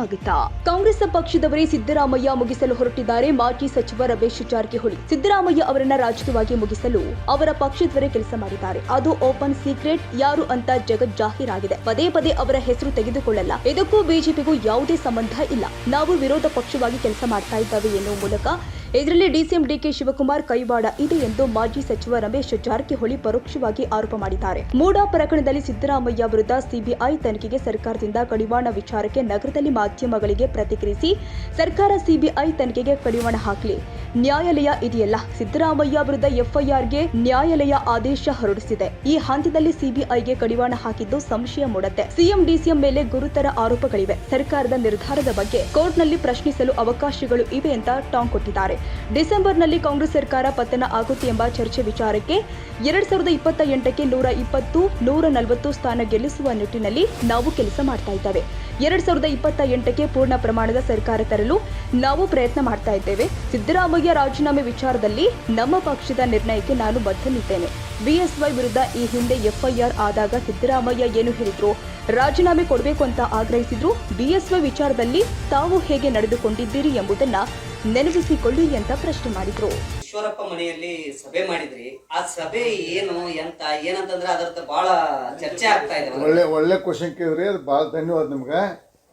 ಸ್ವಾಗತ. ಕಾಂಗ್ರೆಸ್ ಪಕ್ಷದವರೇ ಸಿದ್ದರಾಮಯ್ಯ ಮುಗಿಸಲು ಹೊರಟಿದ್ದಾರೆ ಮಾಜಿ ಸಚಿವ ರಮೇಶ್ ಜಾರಕಿಹೊಳಿ. ಸಿದ್ದರಾಮಯ್ಯ ಅವರನ್ನ ರಾಜಕೀಯವಾಗಿ ಮುಗಿಸಲು ಅವರ ಪಕ್ಷದವರೇ ಕೆಲಸ ಮಾಡಿದ್ದಾರೆ. ಅದು ಓಪನ್ ಸೀಕ್ರೆಟ್, ಯಾರು ಅಂತ ಜಗತ್ ಜಾಹೀರಾಗಿದೆ ಪದೇ ಪದೇ ಅವರ ಹೆಸರು ತೆಗೆದುಕೊಳ್ಳಲ್ಲ. ಇದಕ್ಕೂ ಬಿಜೆಪಿಗೂ ಯಾವುದೇ ಸಂಬಂಧ ಇಲ್ಲ. ನಾವು ವಿರೋಧ ಪಕ್ಷವಾಗಿ ಕೆಲಸ ಮಾಡ್ತಾ ಇದ್ದಾವೆ ಎನ್ನುವ ಮೂಲಕ ಇದರಲ್ಲಿ ಡಿಸಿಎಂ ಡಿಕೆ ಶಿವಕುಮಾರ್ ಕೈವಾಡ ಇದೆ ಎಂದು ಮಾಜಿ ಸಚಿವ ರಮೇಶ್ ಜಾರಕಿಹೊಳಿ ಪರೋಕ್ಷವಾಗಿ ಆರೋಪ ಮಾಡಿದ್ದಾರೆ. ಮೂಡಾ ಪ್ರಕರಣದಲ್ಲಿ ಸಿದ್ದರಾಮಯ್ಯ ವಿರುದ್ಧ ಸಿಬಿಐ ತನಿಖೆಗೆ ಸರ್ಕಾರದಿಂದ ಕಡಿವಾಣ ವಿಚಾರಕ್ಕೆ ನಗರದಲ್ಲಿ ಮಾಧ್ಯಮಗಳಿಗೆ ಪ್ರತಿಕ್ರಿಯಿಸಿ ಸರ್ಕಾರ ಸಿಬಿಐ ತನಿಖೆಗೆ ಕಡಿವಾಣ ಹಾಕಲಿ. ನ್ಯಾಯಾಲಯ ಇದೆಯಲ್ಲ, ಸಿದ್ದರಾಮಯ್ಯ ವಿರುದ್ಧ ಎಫ್ಐಆರ್ಗೆ ನ್ಯಾಯಾಲಯ ಆದೇಶ ಹೊರಡಿಸಿದೆ. ಈ ಹಂತದಲ್ಲಿ ಸಿಬಿಐಗೆ ಕಡಿವಾಣ ಹಾಕಿದ್ದು ಸಂಶಯ ಮೂಡತ್ತೆ. ಸಿಎಂ, ಡಿಸಿಎಂ ಮೇಲೆ ಗುರುತರ ಆರೋಪಗಳಿವೆ. ಸರ್ಕಾರದ ನಿರ್ಧಾರದ ಬಗ್ಗೆ ಕೋರ್ಟ್ನಲ್ಲಿ ಪ್ರಶ್ನಿಸಲು ಅವಕಾಶಗಳು ಇವೆ ಅಂತ ಟಾಂಗ್ ಕೊಟ್ಟಿದ್ದಾರೆ. ಡಿಸೆಂಬರ್ನಲ್ಲಿ ಕಾಂಗ್ರೆಸ್ ಸರ್ಕಾರ ಪತನ ಆಗುತ್ತೆ ಎಂಬ ಚರ್ಚೆ ವಿಚಾರಕ್ಕೆ ಎರಡ್ ಸಾವಿರದ ಇಪ್ಪತ್ತ ಎಂಟಕ್ಕೆ ನೂರ ಇಪ್ಪತ್ತು, ನೂರ ನಲವತ್ತು ಸ್ಥಾನ ಗೆಲ್ಲಿಸುವ ನಿಟ್ಟಿನಲ್ಲಿ ನಾವು ಕೆಲಸ ಮಾಡ್ತಾ ಇದ್ದೇವೆ. ಎರಡ್ ಸಾವಿರದ ಇಪ್ಪತ್ತ ಎಂಟಕ್ಕೆ ಪೂರ್ಣ ಪ್ರಮಾಣದ ಸರ್ಕಾರ ತರಲು ನಾವು ಪ್ರಯತ್ನ ಮಾಡ್ತಾ ಇದ್ದೇವೆ. ಸಿದ್ದರಾಮಯ್ಯ ರಾಜೀನಾಮೆ ವಿಚಾರದಲ್ಲಿ ನಮ್ಮ ಪಕ್ಷದ ನಿರ್ಣಯಕ್ಕೆ ನಾನು ಬದ್ಧನಿದ್ದೇನೆ. ಬಿಎಸ್ವೈ ವಿರುದ್ಧ ಈ ಹಿಂದೆ ಎಫ್ಐಆರ್ ಆದಾಗ ಸಿದ್ದರಾಮಯ್ಯ ಏನು ಹೇಳಿದ್ರು? ರಾಜೀನಾಮೆ ಕೊಡಬೇಕು ಅಂತ ಆಗ್ರಹಿಸಿದ್ರು. ಬಿಎಸ್ವೈ ವಿಚಾರದಲ್ಲಿ ತಾವು ಹೇಗೆ ನಡೆದುಕೊಂಡಿದ್ದೀರಿ ಎಂಬುದನ್ನ ನೆನಪಿಸಿಕೊಳ್ಳಿ ಅಂತ ಪ್ರಶ್ನೆ ಮಾಡಿದ್ರು. ಈಶ್ವರಪ್ಪ ಮನೆಯಲ್ಲಿ ಸಭೆ ಮಾಡಿದ್ರಿ. ಆ ಸಭೆ ಏನು ಎಂತ ಏನಂತಂದ್ರೆ ಅದರ ಬಹಳ ಚರ್ಚೆ ಆಗ್ತಾ ಇದೆ ಒಳ್ಳೆ ಒಳ್ಳೆ ಕ್ವಶನ್ ಕೇಳಿದ್ರಿ. ಅದು ಭಾಳ ಧನ್ಯವಾದ ನಿಮ್ಗೆ.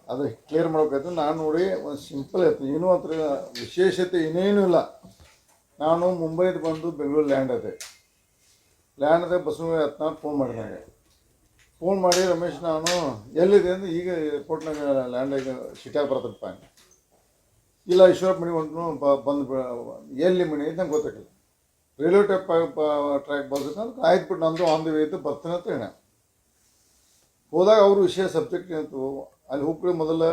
ಅದು ಕ್ಲಿಯರ್ ಮಾಡ್ಬೇಕಾಯ್ತು. ನಾನು ನೋಡಿ ಒಂದು ಸಿಂಪಲ್ ಆಯ್ತು. ಏನೂ ಅಂತ ವಿಶೇಷತೆ ಏನೇನೂ ಇಲ್ಲ. ನಾನು ಮುಂಬೈದು ಬಂದು ಬೆಂಗಳೂರು ಲ್ಯಾಂಡ್ ಅದೆ. ಲ್ಯಾಂಡ್ ಅದೇ ಬಸವ ಯತ್ನಾಳ್ ಫೋನ್ ಮಾಡಿದಾಗ. ಫೋನ್ ಮಾಡಿ ರಮೇಶ್ ನಾನು ಎಲ್ಲಿದೆ ಅಂದ್ರೆ ಈಗ ಏರ್ಪೋರ್ಟ್ನಾಗ ಲ್ಯಾಂಡಾಗ ಸಿಟಿಯಾಗಿ ಬರ್ತಪ್ಪ ಇಲ್ಲ, ಈಶ್ವರಪ್ಪ ಮನೆ ಒಂದು ಬಂದು ಎಲ್ಲಿ ಮನೆ ಐತೆ ನಂಗೆ ಗೊತ್ತಾಗಿಲ್ಲ ರೈಲ್ವೆ ಟ್ರ್ಯಾಕ್ ಟ್ರ್ಯಾಕ್ ಬರ್ಬೇಕು ಅಂತ ಆಯ್ತು ಬಿಟ್ಟು ನಂದು ಆನ್ ದಿ ವೇ ಇತ್ತು, ಬರ್ತಾನೆ ಅಂತ ಹೇಳ ಹೋದಾಗ ಅವರು ವಿಷಯ ಸಬ್ಜೆಕ್ಟ್ ಏನಂತು ಅಲ್ಲಿ ಹೋಗ್ಬಿಡಿ ಮೊದಲ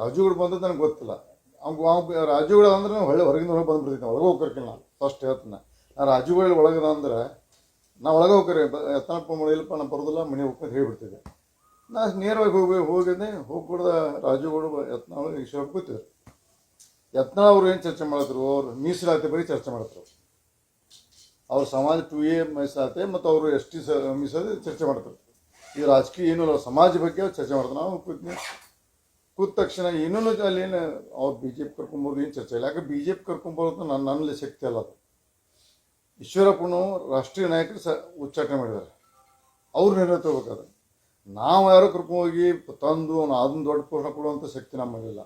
ರಾಜುಗಳು ಬಂದದ್ದು ನನಗೆ ಗೊತ್ತಿಲ್ಲ. ಅವ್ನು ಅವ್ನು ರಾಜುಗಳು ಅಂದ್ರೆ ನಾವು ಹೊಳ್ಳೆ ಹೊರಗಿಂದ ಹೊರಗೆ ಬಂದ್ಬಿಡ್ತೀನಿ ಒಳಗೆ ಹೋಗ್ಕರ್ಕಿಲ್ಲ ನಾನು. ಫಸ್ಟ್ ಹೇಳ್ತೀನಿ ನಾನು ರಾಜುಗಳು ಒಳಗದ ಅಂದ್ರೆ, ನಾ ಒಳಗೆ ಹೋಗ್ಕರಿ ಎತ್ತನಪ್ಪ ಮಳೆಯಲ್ಲಪ್ಪ ನಾನು ಬರೋದಿಲ್ಲ ಮನೆ ಹೋಗ್ಕೊಂಡು ಹೇಳ್ಬಿಡ್ತಿದ್ದೆ. ನಾ ನೇರವಾಗಿ ಹೋಗಿ ಹೋಗಿದ್ದೆ ಹೋಗ್ಬಿಡ್ದ ರಾಜುಗಳು ಯತ್ನಾಳು ಈಶ್ವರ ಕೂತಿದ್ರು ಯತ್ನಾಳ್ ಅವ್ರು ಏನು ಚರ್ಚೆ ಮಾಡಿದ್ರು? ಅವ್ರು ಮೀಸಲಾತಿ ಬಗ್ಗೆ ಚರ್ಚೆ ಮಾಡಿದ್ರು. ಅವ್ರ ಸಮಾಜ ಟು ಎ ಮೀಸಲಾತಿ ಮತ್ತು ಅವರು ಎಸ್ ಟಿ ಸ ಮೀಸಲಾತಿ ಚರ್ಚೆ ಮಾಡ್ತಾರೆ ಈ ರಾಜಕೀಯ ಏನೂ ಇಲ್ಲ, ಸಮಾಜ ಬಗ್ಗೆ ಚರ್ಚೆ ಮಾಡ್ತಾರೆ ನಾವು ಕೂತ್ನಿ. ಕೂತ ತಕ್ಷಣ ಏನೂ ಅಲ್ಲಿ ಏನು, ಅವ್ರು ಬಿ ಜೆ ಪಿ ಕರ್ಕೊಂಬೋದು ಏನು ಚರ್ಚೆ ಇಲ್ಲ. ಯಾಕೆ ಬಿ ಜೆ ಪಿ ಕರ್ಕೊಂಬರೋದು ನನ್ನ ನನ್ನಲ್ಲಿ ಶಕ್ತಿ ಅಲ್ಲ ಅದು. ಈಶ್ವರಪ್ಪನು ರಾಷ್ಟ್ರೀಯ ನಾಯಕರು ಸ ಉಚ್ಚಾಟನೆ ಮಾಡಿದ್ದಾರೆ. ಅವ್ರು ನಿರ್ಣಯ ತಗೋಬೇಕಾದ್ರೆ ನಾವು ಯಾರೋ ಕರ್ಕೊಂಡೋಗಿ ತಂದು ಅದನ್ನ ದೊಡ್ಡ ಪೋಷಣ ಕೊಡುವಂಥ ಶಕ್ತಿ ನಮ್ಮಲ್ಲಿಲ್ಲ.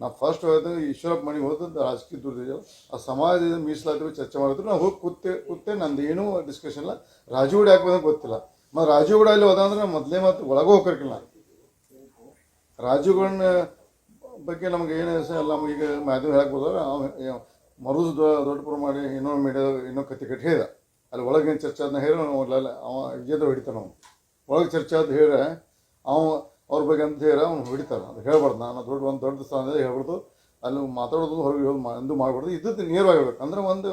ನಾವು ಫಸ್ಟ್ ಹೋಯ್ತು ಈಶ್ವರಪ್ಪ ಮನೆಗೆ ಹೋದದ್ದು ರಾಜಕೀಯ ದುರ್ದೇವ್. ಆ ಸಮಾಜದ ಮೀಸಲಾತಿ ಚರ್ಚೆ ಮಾಡಿದ್ರು. ನಾವು ಹೋಗಿ ಕೂತೆ ಕೂತೆ ನಂದು ಏನೂ ಡಿಸ್ಕಷನ್ ಇಲ್ಲ. ರಾಜುಗೂಡ ಯಾಕೆ ಬಂದಂಗೆ ಗೊತ್ತಿಲ್ಲ. ಮತ್ತು ರಾಜುಗೂಡ ಅಲ್ಲಿ ಹೋದ ಅಂದ್ರೆ ಮೊದಲೇ ಮತ್ತು ಒಳಗೆ ಹೋಗ್ಕರ್ಕಿಲ್ಲ ರಾಜುಗಳನ್ನ ಬಗ್ಗೆ ನಮ್ಗೆ ಏನು ಎಲ್ಲ ಈಗ ಮಾಧ್ಯಮ ಹೇಳಕ್ಕೆ ಮರುದು ದೊಡ್ಡ ಪ್ರಮಾಣ ಇನ್ನೊಂದು ಮೀಡಿಯಾ ಇನ್ನೊಂದು ಕತ್ತಿ ಕಟ್ಟಿ ಹೇಳಿದ. ಅಲ್ಲಿ ಒಳಗೆ ಏನು ಚರ್ಚೆ ಅದನ್ನ ಹೇಳಿ ನಾವು ಅವ ಇಜ್ಜದ ಹೊಡಿತಾನೆ ಅವನು. ಒಳಗೆ ಚರ್ಚೆ ಅಂತ ಹೇಳ ಅವ ಅವ್ರ ಬಗ್ಗೆ ಅಂತ ಹೇಳಿ ಅವ್ನು ಹೊಡಿತಾರೆ ಅದು ಹೇಳ್ಬಾರ್ದು. ನಾನು ದೊಡ್ಡ, ಒಂದು ದೊಡ್ಡ ಸ್ಥಾನದಲ್ಲಿ ಹೇಳ್ಬಾರ್ದು. ಅಲ್ಲಿ ಮಾತಾಡೋದು ಹೊರಗೆ ಹೇಳೋದು ಮಾ ಎಂದು ಮಾಡಬಾರ್ದು. ಇದ್ದದ್ದು ನೇರವಾಗಿರ್ಬೇಕು. ಅಂದ್ರೆ ಒಂದು,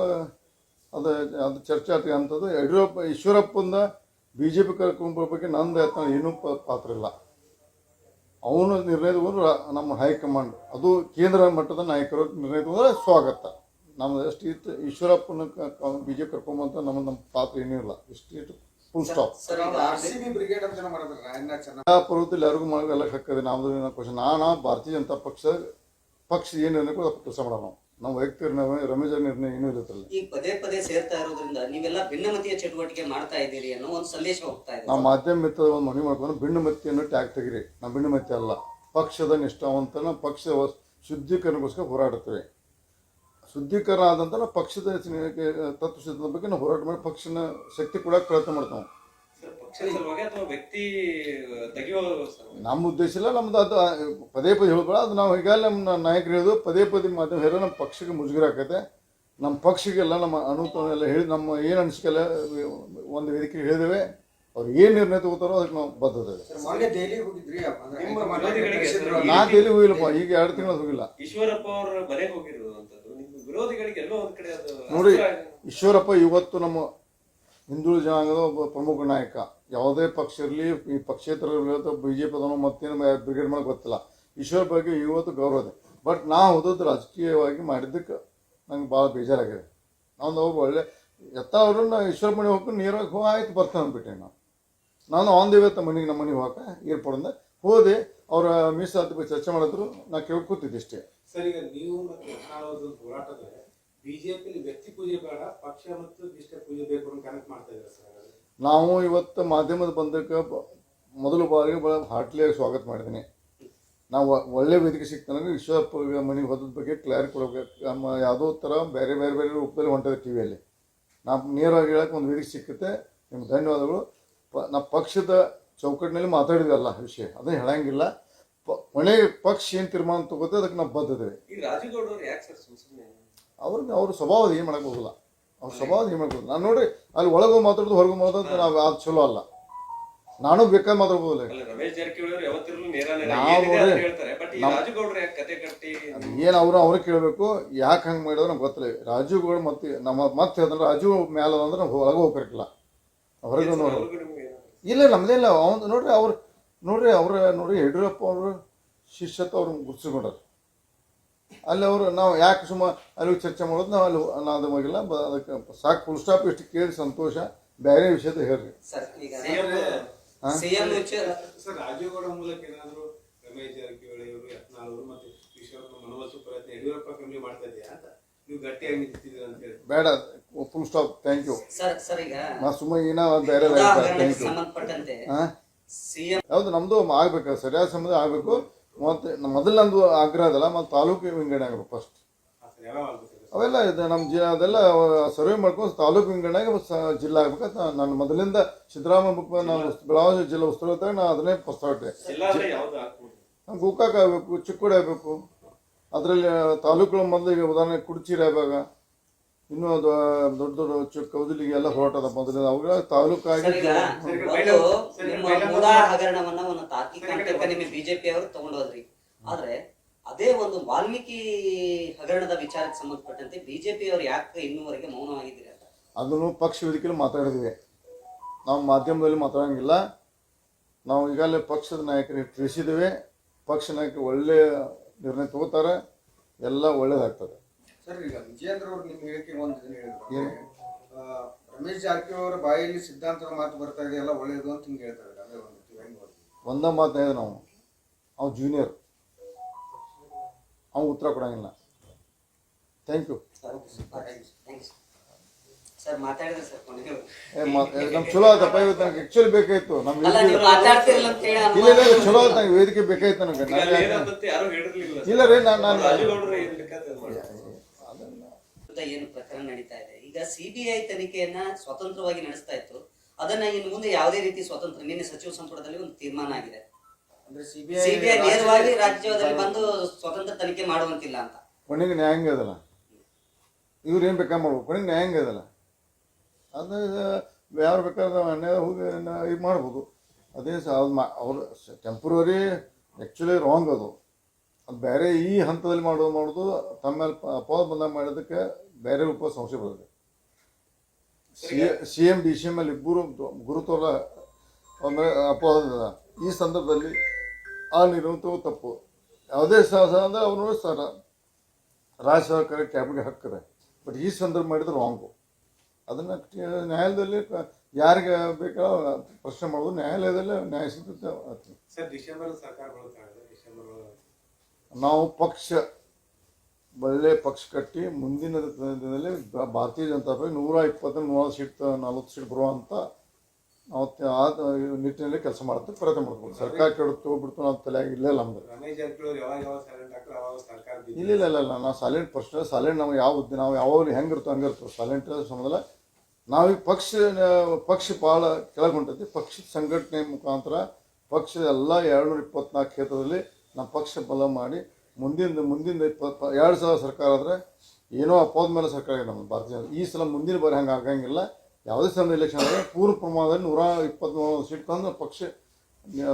ಅದು ಅದು ಚರ್ಚೆ ಆತ ಅಂಥದ್ದು ಯಡಿಯೂರಪ್ಪ, ಈಶ್ವರಪ್ಪಂದ ಬಿ ಜೆ ಪಿ ಕರ್ಕೊಂಬರ ಬಗ್ಗೆ ನಂದು ಯತ್ನ ಏನೂ ಪಾತ್ರ ಇಲ್ಲ. ಅವನು ನಿರ್ಣಯ ತಗೊಂಡು ನಮ್ಮ ಹೈಕಮಾಂಡ್, ಅದು ಕೇಂದ್ರ ಮಟ್ಟದ ನಾಯಕರು ನಿರ್ಣಯ ತಗೊಂಡ್ರೆ ಸ್ವಾಗತ. ನಮ್ಮದು ಎಷ್ಟು ಇತ್ತು, ಈಶ್ವರಪ್ಪನ ಬಿ ಜೆ ಪಿ ಕರ್ಕೊಂಬಂತ ನಮ್ಮ ನಮ್ಮ ಪಾತ್ರ ಏನೂ ಇಲ್ಲ. ಇಷ್ಟು ಇಟ್ಟು ಫುಲ್ ಸ್ಟಾಪ್ ಸರ್ ಈಗ ಆರ್ ಎಲ್ಲ ಯಾರಿಗೂ ಹಾಕದೆ ನಮ್ದು ಏನೋ ಕ್ವಶನ್ ನಾನು ಭಾರತೀಯ ಜನತಾ ಪಕ್ಷ ಪಕ್ಷ ಏನು ನಿರ್ಣಯ ಕೂಡ ಕೆಲಸ ಮಾಡೋಣ ನಾವು. ನಮ್ಮ ವೈಯಕ್ತಿಕ ನಿರ್ಣಯ ರಮೇಶ್ ಅವ್ರ ನಿರ್ಣಯ ಏನೂ ಇರುತ್ತಲ್ಲ ಈ ಪದೇ ಪದೇ ಸೇರ್ತಾ ಇರೋದ್ರಿಂದ ನೀವೆಲ್ಲ ಭಿನ್ನಮತೀಯ ಚಟುವಟಿಕೆ ಮಾಡ್ತಾ ಇದ್ದೀರಿ ಅನ್ನೋ ಒಂದು ಸಂದೇಶ ಹೋಗ್ತಾ ಇದೆ. ನಾವು ಮಾಧ್ಯಮ ಮಿತ್ರ ಒಂದು ಮನವಿ ಮಾಡ್ಕೊಂಡು ಭಿನ್ನಮತಿಯನ್ನು ಟ್ಯಾಗ್ ತೆಗಿರಿ. ನಾವು ಭಿನ್ನ ಮತಿ ಅಲ್ಲ. ಪಕ್ಷದ ನಿಷ್ಠಾವಂತನ ಪಕ್ಷ ಶುದ್ಧೀಕರಣಕ್ಕೋಸ್ಕರ ಹೋರಾಡುತ್ತೇವೆ. ಶುದ್ಧೀಕರಣ ಆದಂಥ ಪಕ್ಷದ ತತ್ವಸಿದ್ಧದ ಬಗ್ಗೆ ನಾವು ಹೋರಾಟ ಮಾಡಿ ಪಕ್ಷನ ಶಕ್ತಿ ಕೂಡ ಪ್ರಯತ್ನ ಮಾಡ್ತಾವೆ. ಸರ್, ಪಕ್ಷದ ಸಲುವಾಗಿ ಅಥವಾ ವ್ಯಕ್ತಿ ತೆಗೆಯೋ ನಮ್ಮ ಉದ್ದೇಶ ಇಲ್ಲ ನಮ್ದು ಅದು ಪದೇ ಪದೇ ಹೇಳ್ಬೇಡ ಅದು ನಾವು ಈಗಾಗಲೇ ನಮ್ಮ ನಾಯಕರು ಹೇಳಿದ್ರು ಪದೇ ಪದೇ ಮಾಧ್ಯಮ ಹೇಳೋ ನಮ್ಮ ಪಕ್ಷಕ್ಕೆ ಮುಜುಗರ ಆಕೈತೆ. ನಮ್ಮ ಪಕ್ಷಗೆಲ್ಲ ನಮ್ಮ ಅನುಕೂಲ ಎಲ್ಲ ಹೇಳಿ ನಮ್ಮ ಏನು ಅನಿಸಿಕೆಲ್ಲ ಒಂದು ವೇದಿಕೆ ಹೇಳಿದ್ದೇವೆ. ಅವ್ರು ಏನು ನಿರ್ಣಯ ತಗೋತಾರೋ ಅದಕ್ಕೆ ನಾವು ಬದ್ಧತೆ ನಾ ಎಲ್ಲಿ ಹೋಗಿಲ್ಲಪ್ಪ ಈಗ ಎರಡು ತಿಂಗಳು ಹೋಗಿಲ್ಲ. ಈಶ್ವರಪ್ಪ ಅವರ ಮನೆಗೆ ಹೋಗಿರೋದು ವಿರೋಧಿಗಳಿಗೆ ಎಲ್ಲೋ ಒಂದ್ ಕಡೆ ಅದು ನೋಡಿ ಈಶ್ವರಪ್ಪ ಇವತ್ತು ನಮ್ಮ ಹಿಂದುಳಿದ ಜನಾಂಗದ ಒಬ್ಬ ಪ್ರಮುಖ ನಾಯಕ. ಯಾವುದೇ ಪಕ್ಷ ಇರಲಿ ಈ ಪಕ್ಷೇತರ ಬಿ ಜೆ ಪಿ ಮತ್ತೇನು ಬ್ರಿಗೇಡ್ ಮಾಡೋಕೆ ಗೊತ್ತಿಲ್ಲ. ಈಶ್ವರ ಬಗ್ಗೆ ಇವತ್ತು ಗೌರವ ಇದೆ. ಬಟ್ ನಾ ಓದೋದು ರಾಜಕೀಯವಾಗಿ ಮಾಡಿದ್ದಕ್ಕೆ ನಂಗೆ ಭಾಳ ಬೇಜಾರಾಗಿದೆ. ನಾನು ಒಬ್ಬ ಒಳ್ಳೆ ಎತ್ತ ನಾವು ಈಶ್ವರ ಮನೆ ಹೋಗಿ ನೇರವಾಗಿ ಹೋ ಆಯ್ತು ಬರ್ತಾನೆ ಅಂದ್ಬಿಟ್ಟೆ ನಾವು ನಾನು ಆನ್ ದಿವತ್ತ ವೇತ ಮನೆಗೆ ನಮ್ಮ ಮನೆಗೆ ಹೋಗಕ್ಕೆ ಏರ್ಪೋರ್ಟಿಂದ ಹೋದೆ. ಅವರ ಮೀಸಲಾತಿ ಬಗ್ಗೆ ಚರ್ಚೆ ಮಾಡಿದ್ರು. ನಾ ಕೇಳ್ಕೊತಿದ್ದೆ ಇಷ್ಟೇ. ಸರ್, ಈಗ ನೀವು ಮತ್ತು ಯತ್ನಾಳ್ ಹೋರಾಟದಲ್ಲಿ ಬಿಜೆಪಿಲಿ ವ್ಯಕ್ತಿ ಪೂಜೆ ಬೇಡ, ಪಕ್ಷ ಮತ್ತು ಇಷ್ಟ ಪೂಜೆ ಬೇಕು ಅಂತ ಕನೆಕ್ಟ್ ಮಾಡ್ತಾ ಇದ್ದಾರೆ ಸರ್? ನಾವು ಇವತ್ತು ಮಾಧ್ಯಮದ ಬಂದಕ್ಕೆ ಮೊದಲ ಬಾರಿಗೆ ಭಾಳ ಹಾರ್ಟ್ಲಿಯಾಗಿ ಸ್ವಾಗತ ಮಾಡಿದ್ದೀನಿ. ನಾವು ಒಳ್ಳೆ ವೇದಿಕೆ ಸಿಗ್ತಾನೆ ವಿಶ್ವಪ್ಪ ಮನೆಗೆ ಹೋದ ಬಗ್ಗೆ ಕ್ಲಾರಿಟಿ ಕೊಡಬೇಕು. ನಮ್ಮ ಯಾವುದೋ ಥರ ಬೇರೆ ಬೇರೆ ಬೇರೆ ರೂಪದಲ್ಲಿ ಹೊಂಟಿದೆ ಟಿ ವಿಯಲ್ಲಿ ನಾವು ನೇರವಾಗಿ ಹೇಳಕ್ಕೆ ಒಂದು ವೇದಿಕೆ ಸಿಕ್ಕುತ್ತೆ. ನಿಮ್ಗೆ ಧನ್ಯವಾದಗಳು. ಪ ನಮ್ಮ ಪಕ್ಷದ ಚೌಕಟ್ಟಿನಲ್ಲಿ ಮಾತಾಡಿದ್ವಲ್ಲ ವಿಷಯ. ಅದನ್ನ ಹೇಳಂಗಿಲ್ಲ. ಕೊನೆಗೆ ಪಕ್ಷ ಏನು ತೀರ್ಮಾನ ತಗೋತೆ ಅದಕ್ಕೆ ನಾವು ಬದ್ಧತೆ ಯಾಕೆ ಸರ್ ಸುಮ್ಮನೆ ಅವ್ರಿಗೆ ಅವ್ರ ಸ್ವಭಾವದ ಏನು ಮಾಡಕ್ ಹೋಗಲ್ಲ ಅವ್ರ ಸ್ವಭಾವದ ಏನು ಮಾಡಕ್ಕೆ ನಾನು ನೋಡಿ ಅಲ್ಲಿ ಒಳಗೆ ಮಾತಾಡೋದು ಹೊರಗೆ ಮಾತಾಡೋದು ನಾವು ಅದು ಚಲೋ ಅಲ್ಲ. ನಾನು ಬೇಕಾದ್ರೆ ಮಾತಾಡ್ಬೋದಿಲ್ಲ ರಮೇಶ್ ಜಾರಕಿಹೊಳಿ ಅವರು ಯಾವತ್ತಿರಲು ನೇರ ನೇರ ನಾವು ಏನಿದೆ ಅದನ್ನ ಹೇಳ್ತಾರೆ. ಬಟ್ ಈ ನಾವು- ರಾಜುಗೌಡರು ಯಾಕೆ ಕತೆ ಕಟ್ಟಿ? ಏನು ಅವರು ಅವ್ರಿಗೆ ಕೇಳಬೇಕು ಯಾಕೆ ಹಂಗೆ ಮಾಡಿದ್ರೆ ನಮ್ಗೆ ಗೊತ್ತಿಲ್ಲ. ರಾಜುಗಳು ಮತ್ತೆ ನಮ್ಮ ಮತ್ತೆ ಹೇಳ್ತಾರೆ ರಾಜು ಮ್ಯಾಲ ಅಂದ್ರೆ ನಾವು ಒಳಗೆ ಹೋಗ್ಬೇಕಿಲ್ಲ. ಹೊರಗೆ ನೋಡಿ ಇಲ್ಲ ನಮ್ದೇ ಇಲ್ಲ. ಅವ್ನು ನೋಡ್ರಿ ಅವ್ರು ನೋಡ್ರಿ ಅವ್ರ ನೋಡ್ರಿ ಯಡಿಯೂರಪ್ಪ ಅವರು ಶಿಷ್ಯತ್ವ ಅವ್ರನ್ನ ಗುರ್ಸ್ಕೊಂಡಾರ ಅಲ್ಲಿ ಅವರು ನಾವು ಯಾಕೆ ಸುಮ್ಮ ಅಲ್ಲಿ ಚರ್ಚೆ ಮಾಡೋದು ನಾವು ಅಲ್ಲಿ ನಾವು ಮಗಿಲ್ಲ ಅದಕ್ಕೆ ಸಾಕು ಫುಲ್ ಸ್ಟಾಪ್ ಇಷ್ಟು ಕೇಳಿ ಸಂತೋಷ ಬೇರೆ ವಿಷಯದ ಹೇಳ್ರಿ. ಸರ್ ಈಗ ಹಾ? ಸಿಎಂ ಸರ್ ರಾಜೀವ್ಗೌಡ ಮೂಲಕ ಏನಾದ್ರು ರಮೇಶ್ ಜಾರಕಿಹೊಳಿ ಅವರು ಯತ್ನಾಳ್ ಅವರು ಮತ್ತೆ ಈಶ್ವರಪ್ಪ ಮನವೊಲಿಸುವ ಪ್ರಯತ್ನ ಯಡಿಯೂರಪ್ಪ ಫ್ಯಾಮಿಲಿ ಮಾಡ್ತಾ ಇದೆಯಾ ಅಂತ? ನೀವು ಗಟ್ಟಿಯಾಗಿ ನಿಂತಿದ್ದೀರ ಅಂತ ಹೇಳಿ ಬೇಡ full stop thank you sir sir ಈಗ ಸುಮ್ಮ ಏನೋ ಬೇರೆ ಥ್ಯಾಂಕ್ ಯು ಸಿಎಂ ಹೌದು ನಮ್ದು ಆಗ್ಬೇಕು ಸರಿಯಾದ ಸಮಯದ ಆಗಬೇಕು. ಮತ್ತೆ ಮೊದಲು ನಂದು ಆಗ್ರಹ ಅದಲ್ಲ ಮತ್ತು ತಾಲೂಕು ವಿಂಗಡಣೆ ಆಗಬೇಕು ಫಸ್ಟ್ ಆಗ್ಬೇಕು? ಅವೆಲ್ಲ ಇದು ನಮ್ಮ ಜಿ ಅದೆಲ್ಲ ಸರ್ವೆ ಮಾಡ್ಕೊಂಡು ತಾಲೂಕು ವಿಂಗಡಣೆಗೆ ಜಿಲ್ಲಾ ಆಗ್ಬೇಕಂತ ನಾನು ಮೊದಲಿಂದ ಸಿದ್ದರಾಮಯ್ಯ ನಾನು ಬೆಳಗಾವಿ ಜಿಲ್ಲಾ ಉಸ್ತುವಾರಿ ನಾನು ಅದನ್ನೇ ಪ್ರಸ್ತಾವ ಇಟ್ಟೆ ಆಗ್ಬೇಕು ಯಾವ್ದು ನಮ್ಮ ಗೋಕಾಕ್ ಆಗಬೇಕು ಚಿಕ್ಕೋಡಿ ಆಗಬೇಕು. ಅದರಲ್ಲಿ ತಾಲೂಕುಗಳ ಮೊದಲಿಗೆ ಉದಾಹರಣೆ ಕುಡ್ಚಿರಿ ಆಗಾಗ ಇನ್ನೂ ಅದು ದೊಡ್ಡ ದೊಡ್ಡ ಚಿಕ್ಕ ಕೌದಲಿಗೆ ಎಲ್ಲ ಹೊರಟದ ಮೊದಲಿಂದ ಅವುಗಳ ತಾಲೂಕಾಗಿ ಸರ್ ಈಗ ಸರಿ, ಒಂದು ನಿಮ್ಮ ಹಗರಣವನ್ನ ಒಂದು ತಾರ್ಕಿಕ ಹಂತಕ್ಕೆ ನಿಮಗೆ ಬಿಜೆಪಿ ಅವರು ತಗೊಂಡೋದ್ರಿ. ಆದ್ರೆ ಅದೇ ಒಂದು ವಾಲ್ಮೀಕಿ ಹಗರಣದ ವಿಚಾರಕ್ಕೆ ಸಂಬಂಧಪಟ್ಟಂತೆ ಬಿಜೆಪಿ ಅವರು ಯಾಕೆ ಇನ್ನೂವರೆಗೆ ಮೌನವಾಗಿದ್ದೀರಿ ಅಂತ? ಅದನ್ನು ಪಕ್ಷ ವೇದಿಕೆಯಲ್ಲಿ ಮಾತಾಡಿದ್ವಿ. ನಾವು ಮಾಧ್ಯಮದಲ್ಲಿ ಮಾತಾಡೋಂಗಿಲ್ಲ. ನಾವು ಈಗಾಗಲೇ ಪಕ್ಷದ ನಾಯಕರಿಗೆ ತಿಳಿಸಿದ್ದೇವೆ ಪಕ್ಷ ನಾಯಕರು ಒಳ್ಳೆಯ ನಿರ್ಣಯ ತಗೋತಾರೆ. ಎಲ್ಲ ಒಳ್ಳೇದಾಗ್ತದೆ. ಸರ್ ಈಗ ವಿಜಯೇಂದ್ರ ಅವರು ನಿಮ್ಮ ಹೇಳಿಕೆ ಒಂದು ಇದನ್ನ ಹೇಳಿದ್ರು. ಏನು? ಆ, ರಮೇಶ್ ಜಾರಕಿಹೊಳಿ ಅವರ ಬಾಯಲ್ಲಿ ಸಿದ್ಧಾಂತದ ಮಾತು ಬರ್ತಾ ಇದೆ ಎಲ್ಲ ಒಳ್ಳೇದು ಅಂತ ಹಿಂಗೆ ಹೇಳ್ತಾರೆ. ಅದೇ ಒಂದು ಹೆಂಗ್ ನೋಡಿ ಒಂದೇ ಮಾತು ಹೇಳಿದೆ ನಾವು ಅವ್ ಜೂನಿಯರ್ ಅವ್ನು ಉತ್ತರ ಕೊಡಂಗಿಲ್ಲ. ಥ್ಯಾಂಕ್ ಯು ಸರ್ ಮಾತಾಡಿದ್ರೆ ಸರ್ ಕೊನೆಗೆ ನಮ್ಗೆ ಚಲೋ ಆಯ್ತಪ್ಪ ಇವತ್ತು ನನಗೆ ಆ್ಯಕ್ಚುಲಿ ಬೇಕಾಯ್ತು. ನಮ್ಮ ಅಲ್ಲ ನೀವು ಮಾತಾಡ್ತಿರಲ್ಲ ಅಂತ ಹೇಳಿ ಇಲ್ಲ ಇಲ್ಲ ಇಲ್ಲ, ಚಲೋ ಆಯ್ತು ನಂಗೆ ವೇದಿಕೆ ಬೇಕಾಯ್ತು ನನಗೆ. ಈಗ ನಾನು ಯಾಕೆ- ಏನಂತ ಯಾರು ಹೇಳಿರ್ಲಿಲ್ಲ ಇಲ್ಲ ರೀ ನಾನು ಏನ್ ಅದ್. ಪ್ರಕರಣ ನಡೀತಾ ಇದೆ. ಈಗ ಸಿಬಿಐ ತನಿಖೆಯನ್ನ ಸ್ವತಂತ್ರವಾಗಿ ನಡೆಸ್ತಾ ಇತ್ತು. ಅದನ್ನ ಇನ್ನು ಮುಂದೆ ಯಾವುದೇ ರೀತಿ ಸ್ವತಂತ್ರ ನಿನ್ನೆ ಸಚಿವ ಸಂಪುಟದಲ್ಲಿ ಒಂದು ತೀರ್ಮಾನ ಆಗಿದೆ. ಅಂದ್ರೆ ಸಿಬಿಐ ನೇರವಾಗಿ ರಾಜ್ಯದಲ್ಲಿ ಬಂದು ಸ್ವತಂತ್ರ ತನಿಖೆ ಮಾಡುವಂತಿಲ್ಲ ಅಂತ. ಕೊನೆಗೆ ನ್ಯಾಯಾಂಗ ಅದಲ್ಲ ಇವ್ರು ಏನು ಬೇಕಾ ಮಾಡ್ಬೇಕು? ಕೊನೆಗೆ ನ್ಯಾಯಾಂಗ ಅದಲ್ಲ ಅದು ಯಾರು ಬೇಕಾದ್ರೆ ಅನ್ಯಾಯ ಹೋಗಿ ಇದು ಮಾಡ್ಬೋದು. ಅದೇ ಸಹ ಅದು ಮಾ ಅವ್ರು ಟೆಂಪ್ರವರಿ ಆ್ಯಕ್ಚುಲಿ ರಾಂಗ್ ಅದು. ಅದು ಬೇರೆ ಈ ಹಂತದಲ್ಲಿ ಮಾಡೋದು ಮಾಡೋದು ತಮ್ಮ ಮೇಲೆ ಬಂದ ಅಪವಾದ ಬಂದಾಗ ಮಾಡೋದಕ್ಕೆ ಬೇರೆ ರೂಪ ಸಂಶಯ ಬರ್ತದೆ C M D C M ಅಲ್ಲಿ ಇಬ್ಬರು ಗುರುತೋಲ ಅಂದರೆ ಅಪವಾದ ಈ ಸಂದರ್ಭದಲ್ಲಿ ಆ ನಿರ್ಣಯ ತಪ್ಪು. ಯಾವುದೇ ಅಂದರೆ ಅವನು ಸರ ರಾಜ್ಯ ಸರ್ಕಾರ ಕ್ಯಾಬಿನೆಟ್ ಹಾಕ್ತಾರೆ. ಬಟ್ ಈ ಸಂದರ್ಭ ಮಾಡಿದ್ರೆ ರಾಂಗು ಅದನ್ನು ನ್ಯಾಯಾಲಯದಲ್ಲಿ ಯಾರಿಗೆ ಬೇಕೋ ಪ್ರಶ್ನೆ ಮಾಡೋದು ನ್ಯಾಯಾಲಯದಲ್ಲೇ ನ್ಯಾಯ ಸಿಗುತ್ತೆ ಬರುತ್ತೆ ನಾವು ಪಕ್ಷ ಒಳ್ಳೆ ಪಕ್ಷ ಕಟ್ಟಿ ಮುಂದಿನ ದಿನದಲ್ಲಿ ಭಾರತೀಯ ಜನತಾ ಪಕ್ಷ ನೂರ ಇಪ್ಪತ್ತು ಮೂವತ್ತು ಸೀಟ್ ನಲ್ವತ್ತು ಸೀಟ್ ಬರುವಂಥ ನಾವು ಆ ನಿಟ್ಟಿನಲ್ಲಿ ಕೆಲಸ ಮಾಡ್ತೀವಿ ಪ್ರಯತ್ನ ಮಾಡ್ಬೋದು ಸರ್ಕಾರ ಕೆಡುತ್ತೆ ಬಿಡ್ತು ನಾವು ತಲೆಯಾಗಿ ಇಲ್ಲೇ ಇಲ್ಲ ನಮ್ದು. ಇಲ್ಲ ಇಲ್ಲ ಇಲ್ಲ ಇಲ್ಲ. ನಾವು ಸೈಲೆಂಟ್ ಪರ್ಸನ್ ಸೈಲೆಂಟ್ ನಮ್ಗೆ ಯಾವ ನಾವು ಯಾವಾಗ ಹೆಂಗಿರ್ತೋ ಹಂಗಿರ್ತೋ ಸೈಲೆಂಟ್ ಸಂಬಂಧ ನಾವೀಗ ಪಕ್ಷ ಪಕ್ಷ ಭಾಳ ಕೆಳಗೆ ಹೊಂಟೈತಿ ಪಕ್ಷದ ಸಂಘಟನೆ ಮುಖಾಂತರ ಪಕ್ಷದ ಎಲ್ಲ ಎರಡು ನೂರ ಇಪ್ಪತ್ನಾಲ್ಕು ಕ್ಷೇತ್ರದಲ್ಲಿ ನಮ್ಮ ಪಕ್ಷ ಬಲ ಮಾಡಿ ಮುಂದಿನ ಮುಂದಿನ ಇಪ್ಪತ್ತು ಎರಡು ಸಲ ಸರ್ಕಾರ ಆದರೆ ಏನೋ ಅಪೋದ ಮೇಲೆ ಸರ್ಕಾರ ಇದೆ ನಮ್ಮ ಭಾರತೀಯ ಜನತಾ- ಈ ಸಲ ಮುಂದಿನ ಬಾರಿ ಹಂಗೆ ಆಗಂಗಿಲ್ಲ. ಯಾವುದೇ ಸಲ ಇಲೆಕ್ಷನ್ ಆದರೆ ಪೂರ್ಣ ಪ್ರಮಾಣದಲ್ಲಿ ನೂರ ಇಪ್ಪತ್ತ್ಮೂರು ಸೀಟ್ ತಂದು ಪಕ್ಷ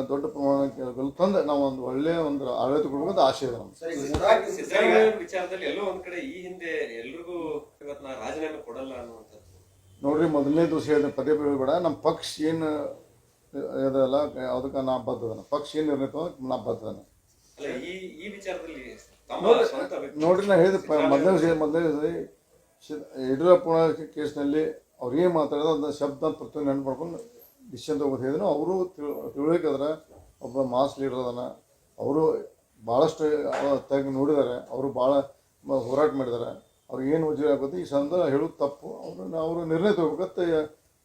ದೊಡ್ಡ ಪ್ರಮಾಣಕ್ಕೆ ತಂದು ನಾವು ಒಂದು ಒಳ್ಳೆಯ ಒಂದು ಆಡಳಿತ ಕೊಡ್ಬೇಕಂತ ಆಶೆ ಇದೆ ಸಿದ್ದರಾಮಯ್ಯ ವಿಚಾರದಲ್ಲಿ ಎಲ್ಲೋ ಒಂದು ಕಡೆ ಈ ಹಿಂದೆ ಎಲ್ರಿಗೂ ಇವತ್ತು ನಾ ರಾಜೀನಾಮೆ ಕೊಡಲ್ಲ ಅನ್ನುವಂಥದ್ದು. ನೋಡ್ರಿ ಮೊದಲನೇ ದಿವಸ ಹೇಳಿದ ಪದೇ ಪದೇ ಬೇಡ ನಮ್ಮ ಪಕ್ಷ ಏನು ಇದಲ್ಲ ಅದಕ್ಕೆ ನಾ ಬದ್ದದನ ಪಕ್ಷ ಏನು ನಿರ್ಣಯ ತಗೊಂಡ್ ನಾ ಬದ್ದದನ ನೋಡ್ರಿ ಸ್ವಂತ ವ್ಯಕ್ತಿ- ನೋಡ್ರಿ ನಾ ಹೇಳಿದ ಮೊದಲನೇ ಮೊದಲನೇ ಯಡಿಯೂರಪ್ಪ ಕೇಸ್ನಲ್ಲಿ ಅವ್ರು ಏನು ಮಾತಾಡೋದು ಅದನ್ನ ಶಬ್ದ ಪ್ರತಿಯೊಂದು ನೆನಪು ಮಾಡ್ಕೊಂಡು ಡಿಸಿಷನ್ ತಗೋತ ಹೇಳಿದ್ರು. ಅವರು ತಿಳುವಳಿಕೆ ಅದ್ರ ಒಬ್ಬ ಮಾಸ್ ಲೀಡರ್ ಅದನ ಅವರು ಭಾಳಷ್ಟು ತೆಗ್ ನೋಡಿದ್ದಾರೆ. ಅವರು ಭಾಳ ಹೋರಾಟ ಮಾಡಿದ್ದಾರೆ. ಅವ್ರಿಗೆ ಏನು ಉದ್ಯೋಗ ಆಗುತ್ತೆ ಈ ಸಂದ ಹೇಳೋದು ತಪ್ಪು. ಅವರು ಅವರು ನಿರ್ಣಯ ತಗೋಬೇಕಂತ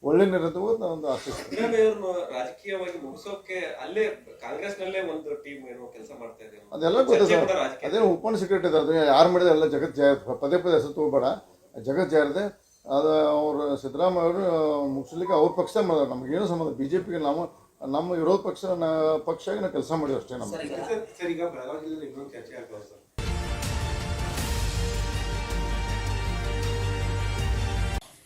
ಒಳ್ಳೆ ನಿರ್ಣಯ ಒಂದು ಆಸೆ. ಸಿದ್ದರಾಮಯ್ಯವ್ರನ್ನ ರಾಜಕೀಯವಾಗಿ ಮುಗಿಸೋಕೆ ಅಲ್ಲೇ ಕಾಂಗ್ರೆಸ್ ನಲ್ಲೇ ಒಂದು ಟೀಮ್ ಏನೋ ಕೆಲಸ ಮಾಡ್ತಾ ಇದೆ ಅದೆಲ್ಲ ಗೊತ್ತ ಗೊತ್ತಿದೆ ರಾಜಕೀಯ. ಓಪನ್ ಸೆಕ್ರೆಟರಿ ಇದೆ ಅದು ಯಾರು ಮಾಡಿದ್ರೆ ಎಲ್ಲ ಜಗತ್ ಜಯ ಪದೇ ಪದೇ ಹೆಸರು ತಗೋಬೇಡ. ಜಗತ್ ಜಯರದೆ ಅದು ಅವರು ಸಿದ್ದರಾಮಯ್ಯ ಅವರು ಮುಗಿಸ್ಲಿಕ್ಕೆ ಅವ್ರ ಪಕ್ಷ ಮಾಡಿದ್ರು. ಏನು ಸಂಬಂಧ ಬಿ ಜೆ ಪಿಗೆ ನಾವು ನಮ್ಮ ವಿರೋಧ ಪಕ್ಷ ಪಕ್ಷ ಆಗಿ ನಾವು ಕೆಲಸ ಮಾಡಿದ್ವಿ ಅಷ್ಟೇ ನಮ್ಗೆ. ಸರ್ ಈಗ ಸರ್, ಸರ್ ಈಗ ಬೆಳಗಾವಿ ಜಿಲ್ಲೆಯಲ್ಲಿ ಇನ್ನೊಂದು ಚರ್ಚೆ ಆಗ್ತದೆ ಸರ್.